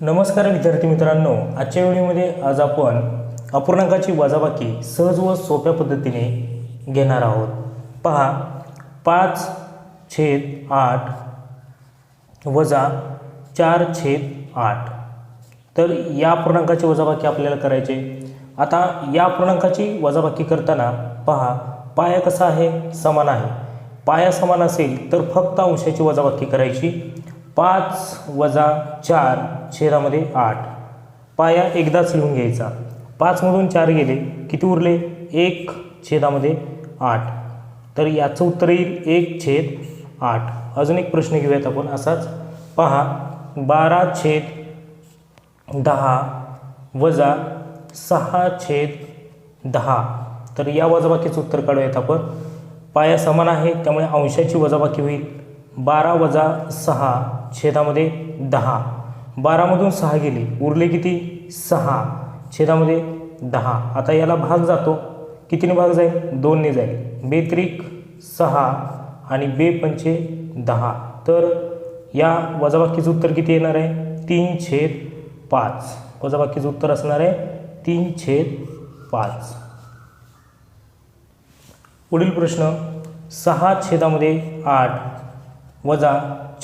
नमस्कार विद्यार्थी मित्रांनो आजच्या व्हिडिओमध्ये आज आपण अपूर्णांकाची वजाबाकी सहज व सोप्या पद्धतीने घेणार आहोत. पहा पाच छेद आठ वजा चार छेद आठ. तर या पूर्णांकाची वजाबाकी आपल्याला करायची आहे. आता या पूर्णांकाची वजाबाकी करताना पहा पाया कसा आहे? समान आहे. पाया समान असेल तर फक्त अंशाची वजाबाकी करायची. पाच वजा चार छेदामध्ये आठ. पाया एकदाच लिहून घ्यायचा. पाचमधून चार गेले किती उरले? एक छेदामध्ये आठ. तर याचं उत्तर येईल एक छेद आठ. अजून एक प्रश्न घेऊयात आपण असाच. पहा बारा छेद दहा वजा सहा छेद दहा. तर या वजाबाकीचं उत्तर काढूयात आपण. पाया समान आहे त्यामुळे अंशाची वजाबाकी होईल. बारा वजा सहा छेदामध्ये दहा. बारामधून सहा गेली. उरले किती? सहा. छेदामध्ये दहा. आता याला भाग जातो. कितीने भाग जाईल? दोनने जाईल. बेत्रिक सहा आणि बे पंचे दहा. तर या वजाबाकीचं उत्तर किती येणार आहे? तीन छेद पाच. वजाबाकीचं उत्तर असणार आहे तीन छेद पाच. पुढील प्रश्न. सहा छेदामध्ये आठ. वजा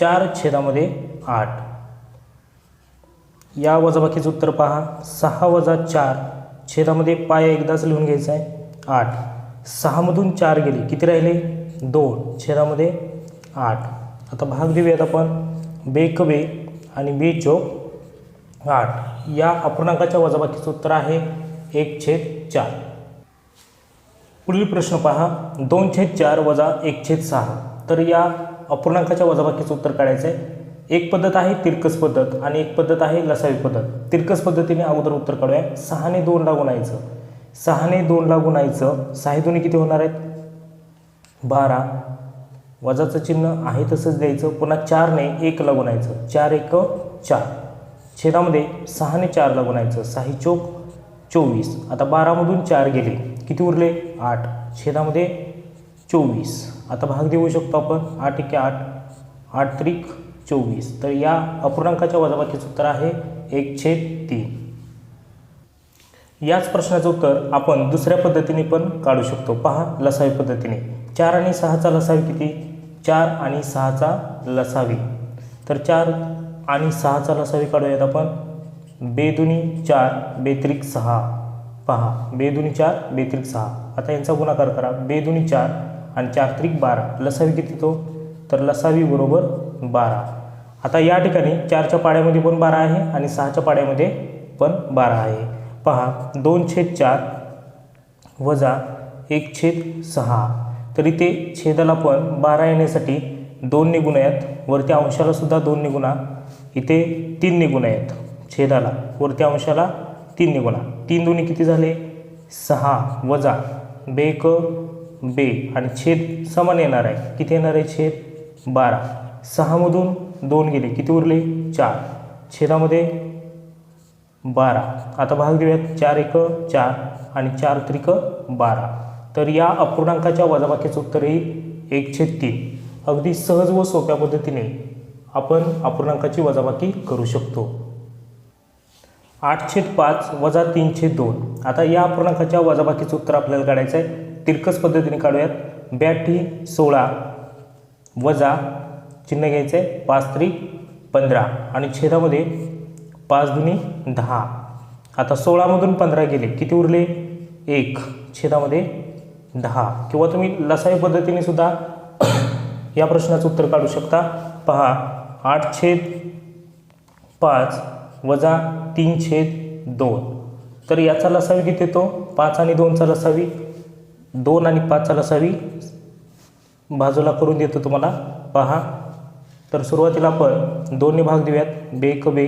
चार छेदामध्ये आठ. या वजाबाकीचं उत्तर पहा. सहा वजा चार छेदामध्ये पाय एकदाच लिहून घ्यायचा आहे. आठ. सहामधून चार गेले. किती राहिले? दोन. छेदामध्ये आठ. आता भाग देऊयात आपण. बे बे आणि बे चोक आठ. या अपूर्णांकाच्या वजाबाकीचं उत्तर आहे एक छेद चार. पुढील प्रश्न पहा. दोन छेद चार वजा एक छेद सहा. तर या अपूर्णांकाच्या वजाबाकीचं उत्तर काढायचं आहे एक पद्धत आहे तिरकस पद्धत आणि एक पद्धत आहे लसावी पद्धत. तिरकस पद्धतीने अगोदर उत्तर काढूया. सहाने दोन लागून यायचं सहाने दोन लागून आयचं सहा दोन्ही किती होणार आहेत? बारा. वजाचं चिन्ह आहे तसंच द्यायचं. पुन्हा चारने एक लागून आयचं चार एक चार. छेदामध्ये सहाने चार लागून आयचं सहा चोक चोवीस. आता बारामधून चार गेले. किती उरले? आठ. छेदामध्ये चोवीस. आता भाग देऊ शकतो आपण. आठ एके आठ आठ त्रिक चोवीस. तर या अपूर्णांकाच्या वजाबाकीचं उत्तर आहे एक छेद तीन. याच प्रश्नाचं उत्तर आपण दुसऱ्या पद्धतीने पण काढू शकतो. पहा लसावी पद्धतीने. चार आणि सहाचा लसावी किती? चार आणि सहाचा लसावी. तर चार आणि सहाचा लसावी काढूयात आपण. बेदुनी चार बेत्रिक सहा. पहा बेदुनी चार बेत्रिक सहा. आता यांचा गुणाकार करा. बेदुनी चार आणि चार त्रिक बारा. लसावी किती तो तर लसावी बरोबर बारा. आता या ठिकाणी चारच्या पाड्यामध्ये पण बारा आहे आणि सहाच्या पाड्यामध्ये पण बारा आहे. पहा दोन छेद चार वजा एक छेद सहा. तर इथे छेदाला पण बारा येण्यासाठी दोन निगुण आहेत. वरती अंशालासुद्धा दोन निगुणा इथे तीन निगुण आहेत. छेदाला. वरती अंशाला तीन निगुणा तीन दोन्ही किती झाले? सहा. वजा बेक बे आणि छेद समान येणार आहे. किती येणार आहे छेद? बारा. सहामधून दोन गेले. किती उरले? चार. छेदामध्ये बारा. आता भाग देऊयात. चार एक चार आणि चार त्रिक बारा. तर या अपूर्णांकाच्या वजाबाकीचं उत्तर येईल एक छेद तीन. अगदी सहज व सोप्या पद्धतीने आपण अपूर्णांकाची वजाबाकी करू शकतो. आठ छेद पाच वजा तीन छेद दोन. आता या अपूर्णांकाच्या वजाबाकीचं उत्तर आपल्याला काढायचं आहे. तिरकस पद्धतीने काढूयात. ब्याऐंशी सोळा वजा चिन्ह घ्यायचं आहे पाच त्री पंधरा. आणि छेदामध्ये पाच दुनी दहा. आता सोळामधून पंधरा गेले किती उरले? एक. छेदामध्ये दहा. किंवा तुम्ही लसाई पद्धतीने सुद्धा या प्रश्नाचं उत्तर काढू शकता. पहा आठ छेद पाच वजा तीन छेद दोन. तर याचा लसावी किती येतो? पाच आणि दोनचा लसावी दोन आणि पाचचा लसावी बाजूला करून देतो तुम्हाला. पहा. तर सुरुवातीला आपण दोन्ही भाग देऊयात. बे क बे.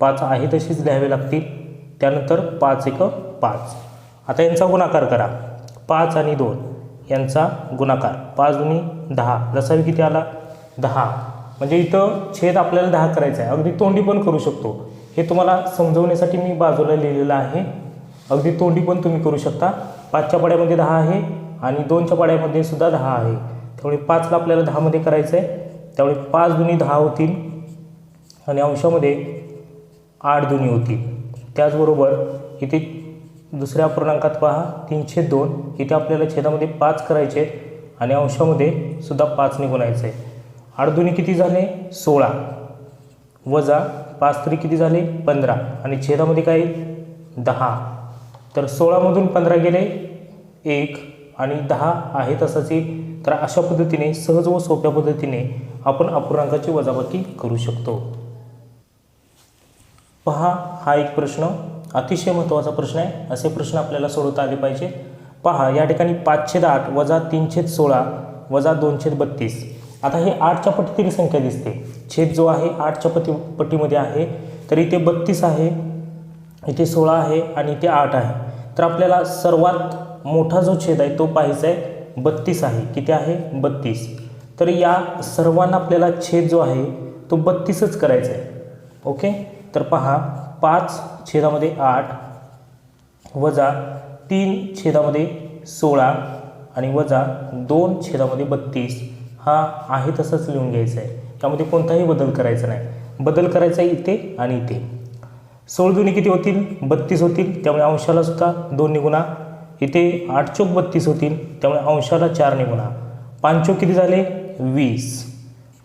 पाच आहे तशीच लिहावे लागतील. त्यानंतर पाच एक पाच. आता यांचा गुणाकार करा. पाच आणि दोन. यांचा गुणाकार. पाच दोन्ही दहा. लसावी किती आला? दहा. म्हणजे इथं छेद आपल्याला दहा करायचा आहे. अगदी तोंडी पण करू शकतो. हे तुम्हाला समजवण्यासाठी मी बाजूला लिहिलेलं आहे. अगदी तोंडी पण तुम्ही करू शकता. पाचच्या पाड्यामध्ये दहा आहे आणि दोनच्या पाड्यामध्ये सुद्धा दहा आहे. त्यामुळे पाचला आपल्याला दहामध्ये करायचं आहे त्यामुळे पाच दुनी दहा होतील आणि अंशामध्ये आठ दुनी होतील. त्याचबरोबर इथे दुसऱ्या पूर्णांकात पहा तीनशे दोन. इथे आपल्याला छेदामध्ये पाच करायचे आहेत आणि अंशामध्ये सुद्धा पाच निघून आहे आठ दुनी किती झाले? सोळा. वजा पाच तरी किती झाले? पंधरा. आणि छेदामध्ये काय? दहा. तर सोळामधून पंधरा गेले एक आणि दहा आहे तसंच तर अशा पद्धतीने सहज व सोप्या पद्धतीने आपण अपूर्णांकाची वजाबाकी करू शकतो. पहा हा एक प्रश्न. अतिशय महत्त्वाचा प्रश्न आहे. असे प्रश्न आपल्याला सोडवता आले पाहिजे. पहा या ठिकाणी पाचशे आठ वजा तीनशेद सोळा वजा दोनशेद बत्तीस. आता हे आठच्या पट्टीतील संख्या दिसते. छेद जो आहे आठच्या पटी पटीमध्ये आहे. तर इथे बत्तीस आहे. इथे सोळा आहे आणि इथे आठ आहे. तर आपल्याला सर्वात मोठा जो छेद आहे तो पाहायचा आहे बत्तीस आहे. किती आहे? बत्तीस. तर या सर्वांना आपल्याला छेद जो आहे तो बत्तीसच करायचा आहे. ओके? तर पहा पाच छेदामध्ये आठ वजा तीन छेदामध्ये सोळा आणि वजा दोन छेदामध्ये बत्तीस. हा आहे तसंच लिहून घ्यायचा आहे. त्यामध्ये कोणताही बदल करायचा नाही. बदल करायचा आहे इथे आणि इथे. सोळ दुनी किती होतील? बत्तीस होतील. त्यामुळे अंशाला सुद्धा दोन निगुणा. इथे आठ चोक बत्तीस होतील. त्यामुळे अंशाला चार निगुणा. पाच चोक किती झाले? वीस.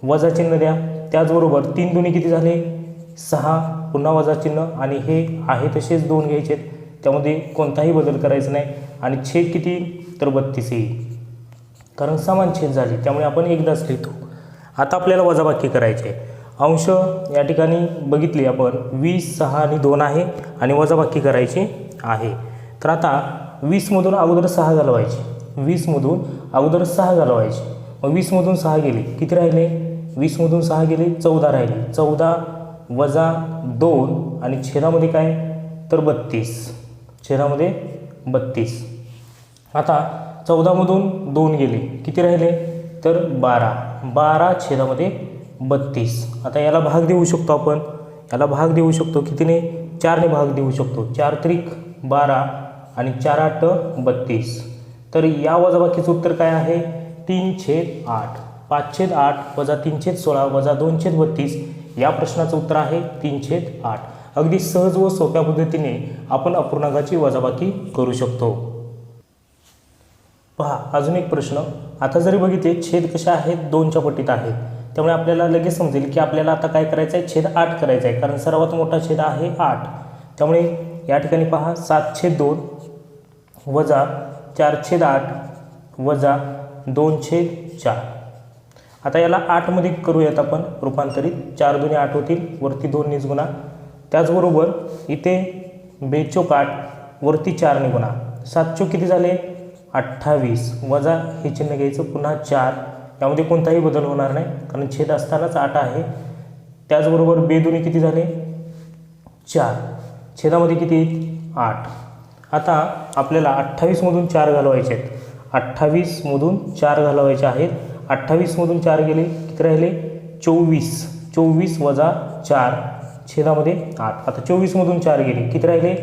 वजा चिन्ह द्या. त्याचबरोबर तीन दोन्ही किती झाले? सहा. पुन्हा वजा चिन्ह. आणि हे आहे तसेच दोन घ्यायचे आहेत. त्यामध्ये कोणताही बदल करायचा नाही. आणि छेद किती? तर बत्तीस येईल. कारण समान छेद झाले. त्यामुळे आपण एकदाच लिहितो. आता आपल्याला वजाबाकी करायचे आहे. अंश या ठिकाणी बघितले आपण. वीस सहा आणि दोन आहे आणि वजाबाकी करायची आहे. तर आता वीसमधून अगोदर सहा घालवायचे. वीसमधून अगोदर सहा घालवायचे. मग वीसमधून सहा गेले. किती राहिले? वीसमधून सहा गेले चौदा राहिले. चौदा वजा दोन आणि छेदामध्ये काय? तर बत्तीस. छेदामध्ये बत्तीस. आता चौदामधून दोन गेले. किती राहिले? तर बारा. बारा छेदामध्ये बत्तीस. आता याला भाग देऊ शकतो आपण. याला भाग देऊ शकतो कितीने? चारने भाग देऊ शकतो. चार त्रिक बारा आणि चार आठ बत्तीस. तर या वजाबाकीचं उत्तर काय आहे? तीन छेद आठ. पाच छेद आठ वजा तीन छेद सोळा वजा दोन छेद बत्तीस. या प्रश्नाचं उत्तर आहे तीन छेद आठ. अगदी सहज व सोप्या पद्धतीने आपण अपूर्णांकाची वजाबाकी करू शकतो. पहा अजून एक प्रश्न. आता जरी बघितले छेद कशा आहेत? दोनच्या पट्टीत आहेत. त्यामुळे आपल्याला लगेच समजेल की आपल्याला आता काय करायचं आहे? छेद आठ करायचा आहे. कारण सर्वात मोठा छेद आहे आठ. त्यामुळे या ठिकाणी पहा सात छेद दोन वजा चार छेद आठ वजा दोन छेद चार. आता याला आठमध्ये करूयात आपण रूपांतरित. चार दोन्ही आठ होतील वरती दोन निजगुणा त्याचबरोबर इथे बेचोक आठ वरती चार निगुणा. सातचो किती झाले? अठ्ठावीस. वजा हे चिन्ह घ्यायचं पुन्हा चार. त्यामध्ये कोणताही बदल होणार नाही. कारण छेद असतानाच आठ आहे. त्याचबरोबर बेदोनी किती झाले? चार. छेदामध्ये किती? आठ. आता आपल्याला अठ्ठावीसमधून चार घालवायचे आहेत. अठ्ठावीसमधून चार घालवायचे आहेत. अठ्ठावीसमधून चार गेले किती राहिले? चोवीस. चोवीस वजा चार छेदामध्ये आठ. आता चोवीसमधून चार गेले किती राहिले?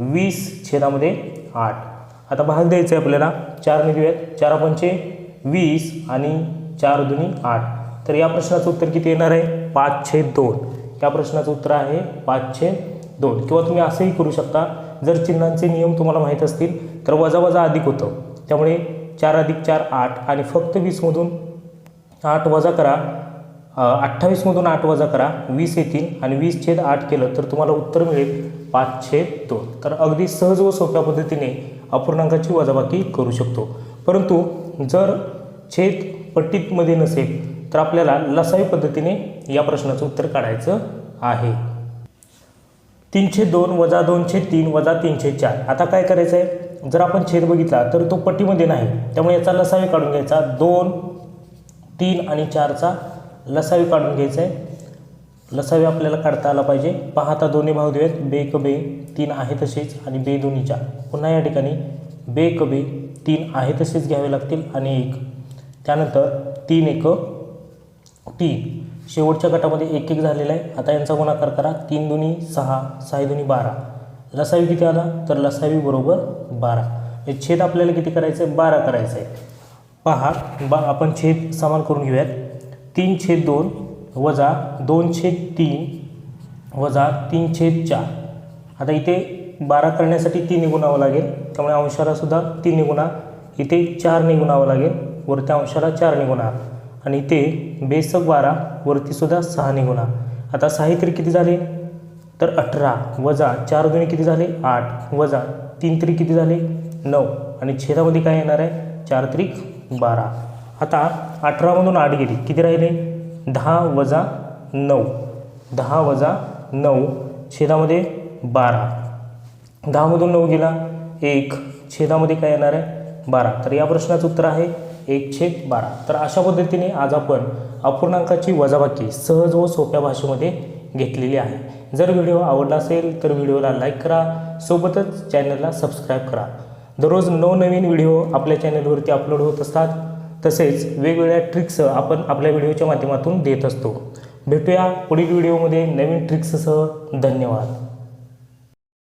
वीस छेदामध्ये आठ. आता भाग द्यायचा आहे आपल्याला. चार निघूयात चार पंचे वीस आणि चार दुनी आठ. तर या प्रश्नाचं उत्तर किती येणार आहे? पाच छेद दोन. या प्रश्नाचं उत्तर आहे पाच दोन. किंवा तुम्ही असंही करू शकता जर चिन्हांचे नियम तुम्हाला माहीत असतील तर वजा वजा अधिक होतं. त्यामुळे चार अधिक चार आठ आणि फक्त वीसमधून आठ वजा करा. अठ्ठावीसमधून आठ वजा करा. वीस येतील आणि वीस छेद आठ केलं तर तुम्हाला उत्तर मिळेल पाच छेद दोन. तर अगदी सहज व सोप्या पद्धतीने अपूर्णांकाची वजाबाकी करू शकतो. परंतु जर छेद पट्टीमध्ये नसेल तर आपल्याला लसावी पद्धतीने या प्रश्नाचं उत्तर काढायचं आहे. तीनशे दोन वजा दोनशे तीन वजा तीनशे चार. आता काय करायचं आहे? जर आपण छेद बघितला तर तो पट्टीमध्ये नाही. त्यामुळे याचा लसावी काढून घ्यायचा दोन तीन आणि चारचा लसावी काढून घ्यायचा आहे. लसावी आपल्याला काढता आला पाहिजे. पाहता दोन्ही भाग देऊयात. बे क बे तीन आहे तसेच आणि बे दोन्ही चार पुन्हा या ठिकाणी बे क बे तीन आहे तसेच घ्यावे लागतील आणि एक. त्यानंतर तीन एक तीन. शेवटच्या गटामध्ये एक एक झालेला आहे. आता यांचा गुणाकार करा. तीन दोन्ही सहा सहा दोन्ही बारा. लसावी किती आला? तर लसावी बरोबर बारा. हे छेद आपल्याला किती करायचं आहे बारा करायचं आहे पहा बा आपण छेद समान करून घेऊयात. तीन छेद दोन वजा दोन छेद तीन वजा तीन छेद चार. आता इथे बारा करण्यासाठी तीन निगुणावं लागेल. त्यामुळे अंशाला सुद्धा तीन निगुणा इथे चार निगुणावं लागेल. वरती अंशाला चार निगुणा आणि इथे बेसक बारा वरती सुद्धा सहा निगुणा आता साहित्य किती झाले? तर अठरा वजा चार दुणे किती झाले? आठ वजा तीन तरी किती झाले? नऊ. आणि छेदामध्ये काय येणार आहे? चार त्रिक बारा. आता अठरामधून आठ गेली. किती राहिले? दहा वजा नऊ. दहा वजा नऊ छेदामध्ये बारा. दहामधून नऊ गेला. एक. छेदामध्ये काय येणार आहे? बारा. तर या प्रश्नाचं उत्तर आहे एक छेद बारा. तर अशा पद्धतीने आज आपण अपूर्णांकाची वजाबाकी सहज व सोप्या भाषेमध्ये घेतलेली आहे. जर व्हिडिओ आवडला असेल तर व्हिडिओला लाईक करा. सोबतच चॅनलला सबस्क्राईब करा. दररोज नवनवीन व्हिडिओ आपल्या चॅनलवरती अपलोड होत असतात. तसेच वेगवेगळ्या ट्रिक्स आपण आपल्या व्हिडिओच्या माध्यमातून देत असतो. भेटूया पुढील व्हिडिओमध्ये नवीन ट्रिक्ससह धन्यवाद.